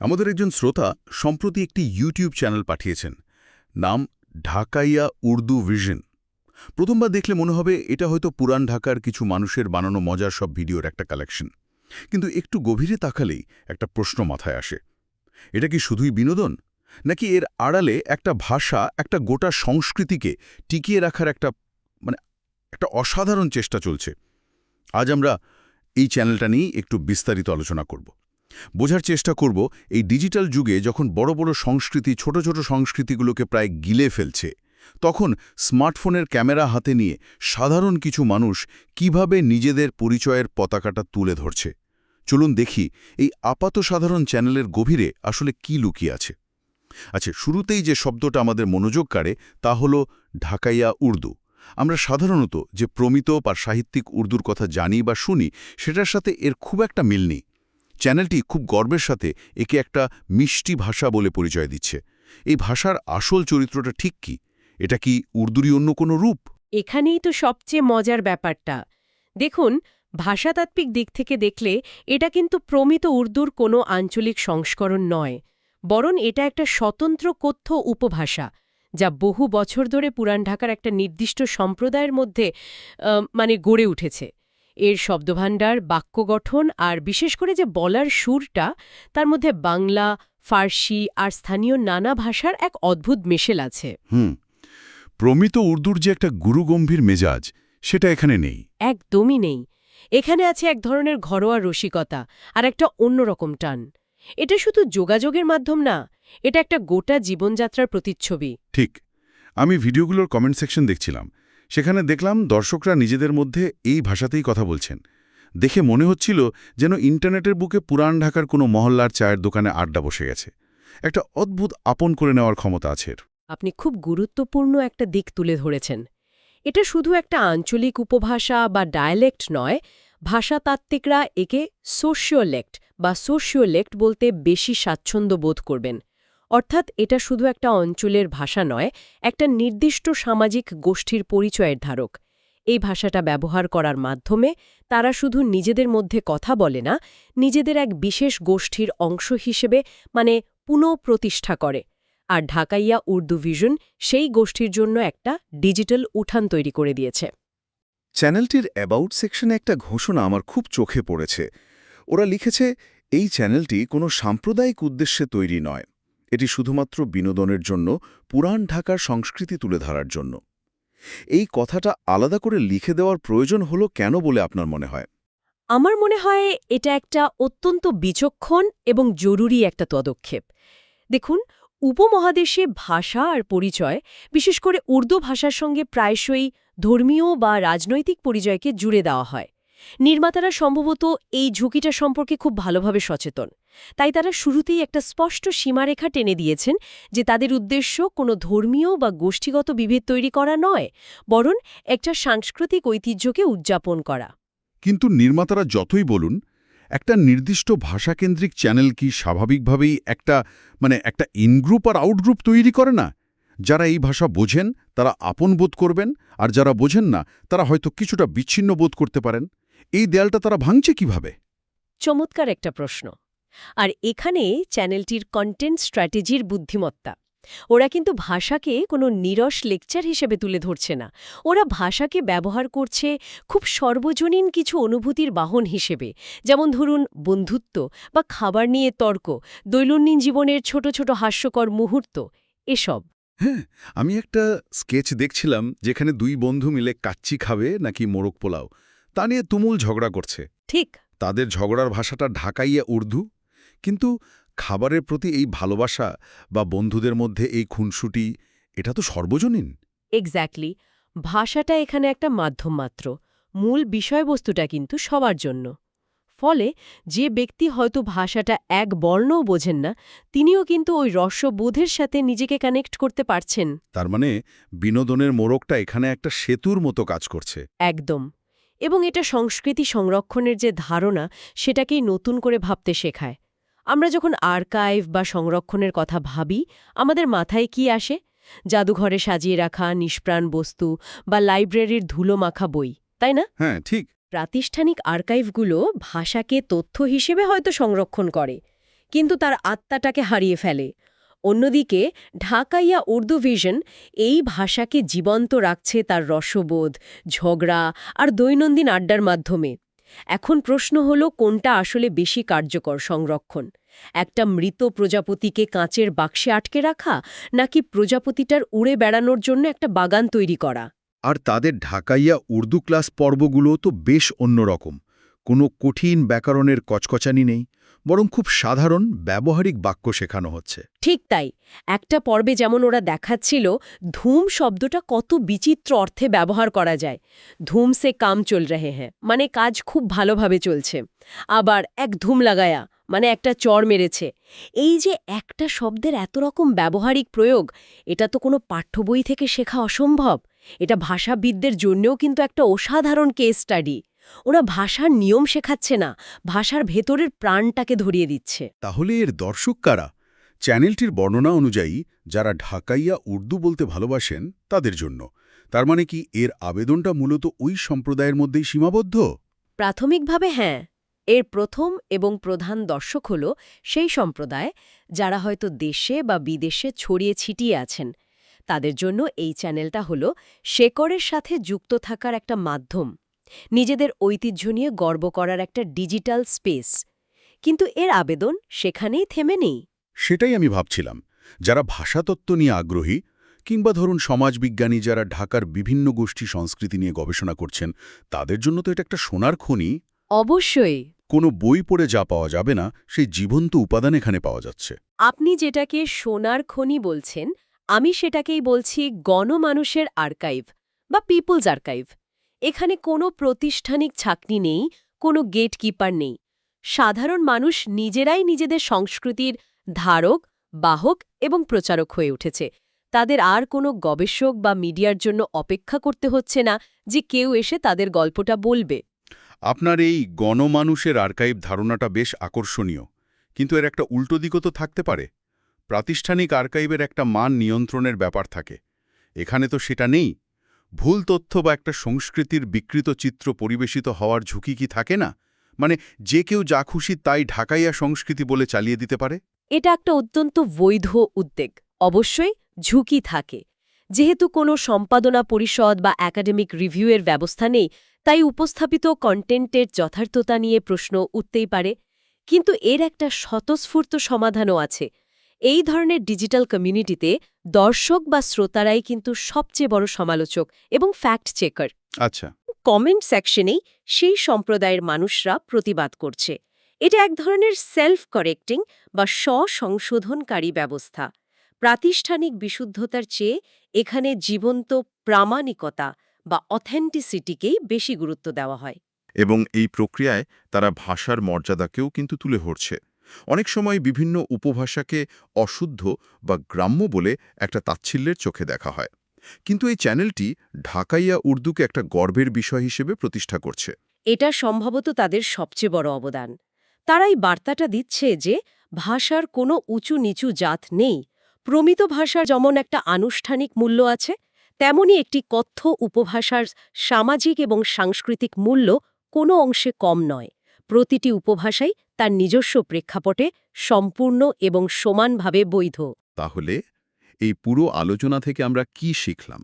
আমাদের একজন শ্রোতা সম্প্রতি একটি ইউটিউব চ্যানেল পাঠিয়েছেন। নাম ঢাকাইয়া উর্দু ভিশন। প্রথমবার দেখলে মনে হবে এটা হয়তো পুরান ঢাকার কিছু মানুষের বানানো মজার সব ভিডিওর একটা কালেকশন কিন্তু একটু গভীরে তাকালেই একটা প্রশ্ন মাথায় আসে। এটা কি শুধুই বিনোদন? নাকি এর আড়ালে একটা ভাষা, একটা গোটা সংস্কৃতিকে টিকিয়ে রাখার একটা মানে একটা অসাধারণ চেষ্টা চলছে। আজ আমরা এই চ্যানেলটা নিয়েই একটু বিস্তারিত আলোচনা করব। বোঝার চেষ্টা করব এই ডিজিটাল যুগে যখন বড় বড় সংস্কৃতি, ছোট ছোট সংস্কৃতিগুলোকে প্রায় গিলে ফেলছে, তখন স্মার্টফোনের ক্যামেরা হাতে নিয়ে সাধারণ কিছু মানুষ কীভাবে নিজেদের পরিচয়ের পতাকাটা তুলে ধরছে। চলুন দেখি এই আপাত সাধারণ চ্যানেলের গভীরে আসলে কি লুকিয়ে আছে। আচ্ছা শুরুতেই যে শব্দটা আমাদের মনোযোগ কাড়ে তা হল ঢাকাইয়া উর্দু। আমরা সাধারণত যে প্রমিত বা সাহিত্যিক উর্দুর কথা জানি বা শুনি, সেটার সাথে এর খুব একটা মিল নেই। চ্যানেলটি খুব গর্বের সাথে একে একটা মিষ্টি ভাষা বলে পরিচয় দিচ্ছে। এই ভাষার আসল চরিত্রটা ঠিক কি? এটা কি উর্দুরই অন্য কোনো রূপ? এখানেই তো সবচেয়ে মজার ব্যাপারটা। দেখুন, ভাষাতাত্ত্বিক দিক থেকে দেখলে এটা কিন্তু প্রমিত উর্দুর কোনো আঞ্চলিক সংস্করণ নয়। বরং এটা একটা স্বতন্ত্র কথ্য উপভাষা যা বহু বছর ধরে পুরান ঢাকার একটা নির্দিষ্ট সম্প্রদায়ের মধ্যে মানে গড়ে উঠেছে। এর শব্দভাণ্ডার বাক্য গঠন আর বিশেষ করে যে বলার সুরটা তার মধ্যে বাংলা ফার্সি আর স্থানীয় নানা ভাষার এক অদ্ভুত মেশেল আছে। হুম প্রমিত উর্দুর যে একটা গুরুগম্ভীর মেজাজ সেটা এখানে নেই। একদমই নেই। এখানে আছে এক ধরনের ঘরোয়া রসিকতা আর একটা অন্যরকম টান। এটা শুধু যোগাযোগের মাধ্যম না এটা একটা গোটা জীবনযাত্রার প্রতিচ্ছবি। ঠিক। আমি ভিডিওগুলোর কমেন্ট সেকশন দেখছিলাম। সেখানে দেখলাম দর্শকরা নিজেদের মধ্যে এই ভাষাতেই কথা বলছেন। দেখে মনে হচ্ছিল যেন ইন্টারনেটের বুকে পুরান ঢাকার কোনো মহল্লার চায়ের দোকানে আড্ডা বসে গেছে। একটা অদ্ভুত আপন করে নেওয়ার ক্ষমতা আছে আপনি খুব গুরুত্বপূর্ণ একটা দিক তুলে ধরেছেন। এটা শুধু একটা আঞ্চলিক উপভাষা বা ডায়ালেক্ট নয় ভাষাতাত্ত্বিকরা একে সোশিওলেক্ট বা সোশিওলেক্ট বলতে বেশি স্বাচ্ছন্দ্য বোধ করবেন। অর্থাৎ এটা শুধু একটা অঞ্চলের ভাষা নয়, একটা নির্দিষ্ট সামাজিক গোষ্ঠীর পরিচয়ের ধারক। এই ভাষাটা ব্যবহার করার মাধ্যমে তারা শুধু নিজেদের মধ্যে কথা বলে না, নিজেদের এক বিশেষ গোষ্ঠীর অংশ হিসেবে মানে পুনঃপ্রতিষ্ঠা করে। আর ঢাকাইয়া উর্দু ভিশন সেই গোষ্ঠীর জন্য একটা ডিজিটাল উঠান তৈরি করে দিয়েছে। চ্যানেলটির অ্যাবাউট সেকশনে একটা ঘোষণা আমার খুব চোখে পড়েছে। ওরা লিখেছে, এই চ্যানেলটি কোনো সাম্প্রদায়িক উদ্দেশ্যে তৈরি নয়। এটি শুধুমাত্র বিনোদনের জন্য পুরান ঢাকার সংস্কৃতি তুলে ধরার জন্য। এই কথাটা আলাদা করে লিখে দেওয়ার প্রয়োজন হলো কেন বলে আপনার মনে হয়? আমার মনে হয় এটা একটা অত্যন্ত বিচক্ষণ এবং জরুরি একটা পদক্ষেপ। দেখুন, উপমহাদেশে ভাষা আর পরিচয়, বিশেষ করে উর্দু ভাষার সঙ্গে প্রায়শই ধর্মীয় বা রাজনৈতিক পরিচয়কে জুড়ে দেওয়া হয়। নির্মাতারা সম্ভবত এই ঝুঁকিটা সম্পর্কে খুব ভালোভাবে সচেতন। তাই তারা শুরুতেই একটা স্পষ্ট সীমারেখা টেনে দিয়েছেন যে তাদের উদ্দেশ্য কোনো ধর্মীয় বা গোষ্ঠীগত বিভেদ তৈরি করা নয়, বরং একটা সাংস্কৃতিক ঐতিহ্যকে উদযাপন করা। কিন্তু নির্মাতারা যতই বলুন, একটা নির্দিষ্ট ভাষাকেন্দ্রিক চ্যানেল কি স্বাভাবিকভাবেই একটা মানে একটা ইনগ্রুপ আর আউটগ্রুপ তৈরি করে না? যারা এই ভাষা বোঝেন, তারা আপন বোধ করবেন, আর যারা বোঝেন না, তারা হয়তো কিছুটা বিচ্ছিন্ন বোধ করতে পারেন। এই দেয়ালটা তারা ভাঙছে কীভাবে? চমৎকার একটা প্রশ্ন। আর এখানে চ্যানেলটির কন্টেন্ট স্ট্র্যাটেজির বুদ্ধিমত্তা। ওরা কিন্তু ভাষাকে কোনো নিরস লেকচার হিসেবে তুলে ধরছে না। ওরা ভাষাকে ব্যবহার করছে খুব সর্বজনীন কিছু অনুভূতির বাহন হিসেবে। যেমন ধরুন বন্ধুত্ব বা খাবার নিয়ে তর্ক দৈনন্দিন জীবনের ছোট ছোট হাস্যকর মুহূর্ত এসব। হ্যাঁ আমি একটা স্কেচ দেখছিলাম যেখানে দুই বন্ধু মিলে কাচ্চি খাবে নাকি মোরগ পোলাও। তা নিয়ে তুমুল ঝগড়া করছে। ঠিক। তাদের ঝগড়ার ভাষাটা ঢাকাইয়া উর্দু। কিন্তু খাবারের প্রতি এই ভালোবাসা বা বন্ধুদের মধ্যে এই খুনসুটি এটা তো সর্বজনীন। এক্স্যাক্টলি ভাষাটা এখানে একটা মাধ্যম মাত্র। মূল বিষয়বস্তুটা কিন্তু সবার জন্য। ফলে যে ব্যক্তি হয়তো ভাষাটা এক বর্ণও বোঝেন না তিনিও কিন্তু ওই রস্যবোধের সাথে নিজেকে কানেক্ট করতে পারছেন। তার মানে বিনোদনের মোড়কটা এখানে একটা সেতুর মতো কাজ করছে। একদম। এবং এটা সংস্কৃতি সংরক্ষণের যে ধারণা সেটাকেই নতুন করে ভাবতে শেখায়। আমরা যখন আর্কাইভ বা সংরক্ষণের কথা ভাবি আমাদের মাথায় কি আসে? জাদুঘরে সাজিয়ে রাখা নিষ্প্রাণ বস্তু বা লাইব্রেরির ধুলো মাখা বই তাই না? হ্যাঁ ঠিক। প্রাতিষ্ঠানিক আর্কাইভগুলো ভাষাকে তথ্য হিসেবে হয়তো সংরক্ষণ করে কিন্তু তার আত্মাটাকে হারিয়ে ফেলে। অন্যদিকে ঢাকাইয়া উর্দু ভিশন এই ভাষাকে জীবন্ত রাখছে তার রসবোধ, ঝগড়া আর দৈনন্দিন আড্ডার মাধ্যমে। এখন প্রশ্ন হলো, কোনটা আসলে বেশি কার্যকর সংরক্ষণ? একটা মৃত প্রজাপতিকে কাঁচের বাক্সে আটকে রাখা, নাকি প্রজাপতিটার উড়ে বেড়ানোর জন্য একটা বাগান তৈরি করা? আর তাদের ঢাকাইয়া উর্দু ক্লাস পর্বগুলো তো বেশ অন্যরকম। কোনো কঠিন ব্যাকরণের কচকচানি নেই। বরং খুব সাধারণ ব্যবহারিক বাক্য শেখানো হচ্ছে। ঠিক তাই। একটা পর্বে যেমন ওরা দেখাচ্ছিল, ধূম শব্দটা কত বিচিত্র অর্থে ব্যবহার করা যায়। ধূম সে কাম চল রহে হ্যাঁ মানে কাজ খুব ভালোভাবে চলছে। আবার এক ধুম লাগায়া মানে একটা চর মেরেছে। এই যে একটা শব্দের এত রকম ব্যবহারিক প্রয়োগ, এটা তো কোনো পাঠ্য বই থেকে শেখা অসম্ভব। এটা ভাষাবিদদের জন্যও কিন্তু একটা অসাধারণ কেস স্টাডি ওরা ভাষার নিয়ম শেখাচ্ছে না ভাষার ভেতরের প্রাণটাকে ধরিয়ে দিচ্ছে। তাহলে এর দর্শক কারা? চ্যানেলটির বর্ণনা অনুযায়ী যারা ঢাকাইয়া উর্দু বলতে ভালোবাসেন তাদের জন্য। তার মানে কি এর আবেদনটা মূলত ওই সম্প্রদায়ের মধ্যেই সীমাবদ্ধ? প্রাথমিকভাবে হ্যাঁ এর প্রথম এবং প্রধান দর্শক হল সেই সম্প্রদায় যারা হয়তো দেশে বা বিদেশে ছড়িয়ে ছিটিয়ে আছেন। তাদের জন্য এই চ্যানেলটা হল শেকড়ের সাথে যুক্ত থাকার একটা মাধ্যম। নিজেদের ঐতিহ্য নিয়ে গর্ব করার একটা ডিজিটাল স্পেস। কিন্তু এর আবেদন সেখানেই থেমে নেই। সেটাই আমি ভাবছিলাম। যারা ভাষাতত্ত্ব নিয়ে আগ্রহী কিংবা ধরুন সমাজবিজ্ঞানী যারা ঢাকার বিভিন্ন গোষ্ঠী সংস্কৃতি নিয়ে গবেষণা করছেন তাদের জন্য তো এটা একটা সোনার খনি। অবশ্যই। কোনো বই পড়ে যা পাওয়া যাবে না সেই জীবন্ত উপাদান এখানে পাওয়া যাচ্ছে। আপনি যেটাকে সোনার খনি বলছেন আমি সেটাকেই বলছি গণমানুষের আর্কাইভ বা পিপলস আর্কাইভ। এখানে কোনো প্রতিষ্ঠানিক ছাকনি নেই, কোনো গেটকিপার নেই। সাধারণ মানুষ নিজেরাই নিজেদের সংস্কৃতির ধারক, বাহক এবং প্রচারক হয়ে উঠেছে। তাদের আর কোনো গবেষক বা মিডিয়ার জন্য অপেক্ষা করতে হচ্ছে না যে কেউ এসে তাদের গল্পটা বলবে। আপনার এই গণমানুষের আর্কাইভ ধারণাটা বেশ আকর্ষণীয়, কিন্তু এর একটা উল্টো দিকও তো থাকতে পারে। প্রাতিষ্ঠানিক আর্কাইভের একটা মান নিয়ন্ত্রণের ব্যাপার থাকে। এখানে তো সেটা নেই। ভুল তথ্য বা একটা সংস্কৃতির বিকৃত চিত্র পরিবেশিত হওয়ার ঝুঁকি কি থাকে না? মানে যে কেউ যা খুশি তাই ঢাকাইয়া সংস্কৃতি বলে চালিয়ে দিতে পারে? এটা একটা অত্যন্ত বৈধ উদ্বেগ। অবশ্যই ঝুঁকি থাকে। যেহেতু কোনো সম্পাদনা পরিষদ বা একাডেমিক রিভিউয়ের ব্যবস্থা নেই, তাই উপস্থাপিত কন্টেন্টের যথার্থতা নিয়ে প্রশ্ন উঠতেই পারে। কিন্তু এর একটা স্বতঃস্ফূর্ত সমাধানও আছে। এই ধরনের ডিজিটাল কমিউনিটিতে দর্শক বা শ্রোতারাই কিন্তু সবচেয়ে বড় সমালোচক এবং ফ্যাক্ট চেকার আচ্ছা। কমেন্ট সেকশনেই সেই সম্প্রদায়ের মানুষরা প্রতিবাদ করছে। এটা এক ধরনের সেলফ কারেক্টিং বা স্বসংশোধনকারী ব্যবস্থা। প্রাতিষ্ঠানিক বিশুদ্ধতার চেয়ে এখানে জীবন্ত প্রামাণিকতা বা অথেন্টিসিটিকেই বেশি গুরুত্ব দেওয়া হয়। এবং এই প্রক্রিয়ায় তারা ভাষার মর্যাদাকেও কিন্তু তুলে ধরছে। অনেক সময় বিভিন্ন উপভাষাকে অশুদ্ধ বা গ্রাম্য বলে একটা তাচ্ছিল্যের চোখে দেখা হয়। কিন্তু এই চ্যানেলটি ঢাকাইয়া উর্দুকে একটা গর্বের বিষয় হিসেবে প্রতিষ্ঠা করছে। এটা সম্ভবত তাদের সবচেয়ে বড় অবদান। তারাই বার্তাটা দিচ্ছে যে ভাষার কোনো উঁচু নিচু জাত নেই। প্রমিত ভাষার যেমন একটা আনুষ্ঠানিক মূল্য আছে, তেমনি একটি কথ্য উপভাষার সামাজিক এবং সাংস্কৃতিক মূল্য কোনো অংশে কম নয়। প্রতিটি উপভাষাই তার নিজস্ব প্রেক্ষাপটে সম্পূর্ণ এবং সমানভাবে বৈধ। তাহলে এই পুরো আলোচনা থেকে আমরা কি শিখলাম?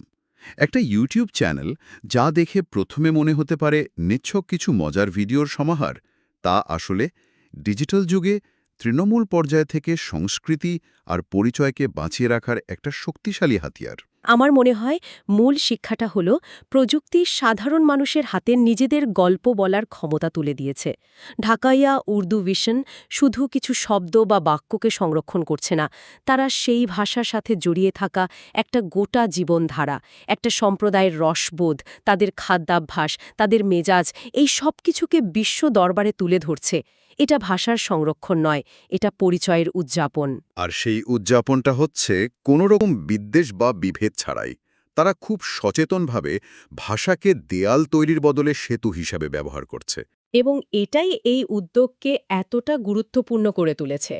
একটা ইউটিউব চ্যানেল যা দেখে প্রথমে মনে হতে পারে নিচ্ছক কিছু মজার ভিডিওর সমাহার, তা আসলে ডিজিটাল যুগে তৃণমূল পর্যায় থেকে সংস্কৃতি আর পরিচয়কে বাঁচিয়ে রাখার একটা শক্তিশালী হাতিয়ার। আমার মনে হয় মূল শিক্ষাটা হল প্রযুক্তি সাধারণ মানুষের হাতে নিজেদের গল্প বলার ক্ষমতা তুলে দিয়েছে। ঢাকাইয়া উর্দু ভিশন শুধু কিছু শব্দ বা বাক্যকে সংরক্ষণ করছে না, তারা সেই ভাষার সাথে জড়িয়ে থাকা একটা গোটা জীবনধারা, একটা সম্প্রদায়ের রসবোধ, তাদের খাদ্যাভ্যাস, তাদের মেজাজ, এই সব কিছুকে বিশ্ব দরবারে তুলে ধরছে। এটা ভাষার সংরক্ষণ নয় এটা পরিচয়ের উদযাপন। আর সেই উদযাপনটা হচ্ছে কোনো রকম বিদ্বেষ বা বিভেদ ছাড়াই। তারা খুব সচেতনভাবে ভাষাকে দেয়াল তৈরির বদলে সেতু হিসাবে ব্যবহার করছে। এবং এটাই এই উদ্যোগকে এতটা গুরুত্বপূর্ণ করে তুলেছে।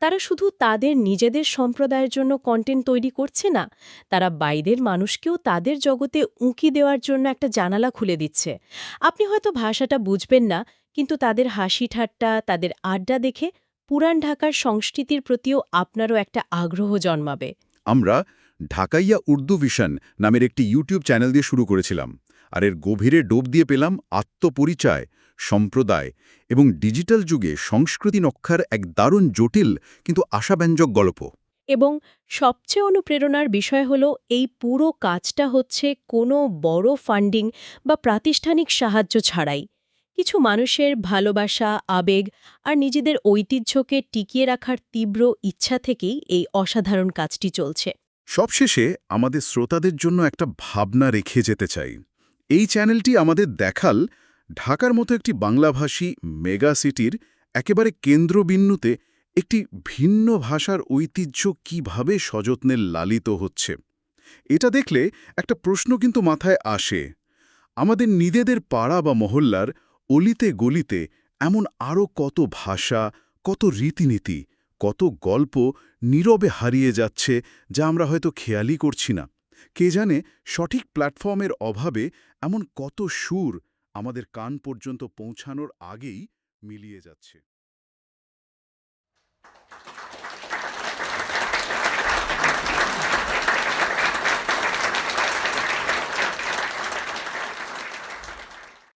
তারা শুধু তাদের নিজেদের সম্প্রদায়ের জন্য কন্টেন্ট তৈরি করছে না তারা বাইরের মানুষকেও তাদের জগতে উঁকি দেওয়ার জন্য একটা জানালা খুলে দিচ্ছে। আপনি হয়তো ভাষাটা বুঝবেন না কিন্তু তাদের হাসি ঠাট্টা তাদের আড্ডা দেখে পুরান ঢাকার সংস্কৃতির প্রতিও আপনারও একটা আগ্রহ জন্মাবে। আমরা ঢাকাইয়া উর্দু ভিশন নামের একটি ইউটিউব চ্যানেল দিয়ে শুরু করেছিলাম আর এর গভীরে ডোব দিয়ে পেলাম আত্মপরিচয় সম্প্রদায় এবং ডিজিটাল যুগে সংস্কৃতি নক্ষার এক দারুণ জটিল কিন্তু আশাব্যঞ্জক গল্প। এবং সবচেয়ে অনুপ্রেরণার বিষয় হল এই পুরো কাজটা হচ্ছে কোনো বড় ফান্ডিং বা প্রাতিষ্ঠানিক সাহায্য ছাড়াই। কিছু মানুষের ভালোবাসা, আবেগ আর নিজেদের ঐতিহ্যকে টিকিয়ে রাখার তীব্র ইচ্ছা থেকেই এই অসাধারণ কাজটি চলছে। সবশেষে আমাদের শ্রোতাদের জন্য একটা ভাবনা রেখে যেতে চাই। এই চ্যানেলটি আমাদের দেখাল ঢাকার মতো একটি বাংলাভাষী মেগা সিটির একেবারে কেন্দ্রবিন্দুতে একটি ভিন্ন ভাষার ঐতিহ্য কীভাবে সযত্নে লালিত হচ্ছে। এটা দেখলে একটা প্রশ্ন কিন্তু মাথায় আসে। আমাদের নিজেদের পাড়া বা মহল্লার অলিতে গলিতে এমন আরও কত ভাষা, কত রীতিনীতি, কত গল্প নীরবে হারিয়ে যাচ্ছে যা আমরা হয়তো খেয়ালই করছি না। কে জানে সঠিক প্ল্যাটফর্মের অভাবে এমন কত সুর আমাদের কান পর্যন্ত পৌঁছানোর আগেই মিলিয়ে যাচ্ছে।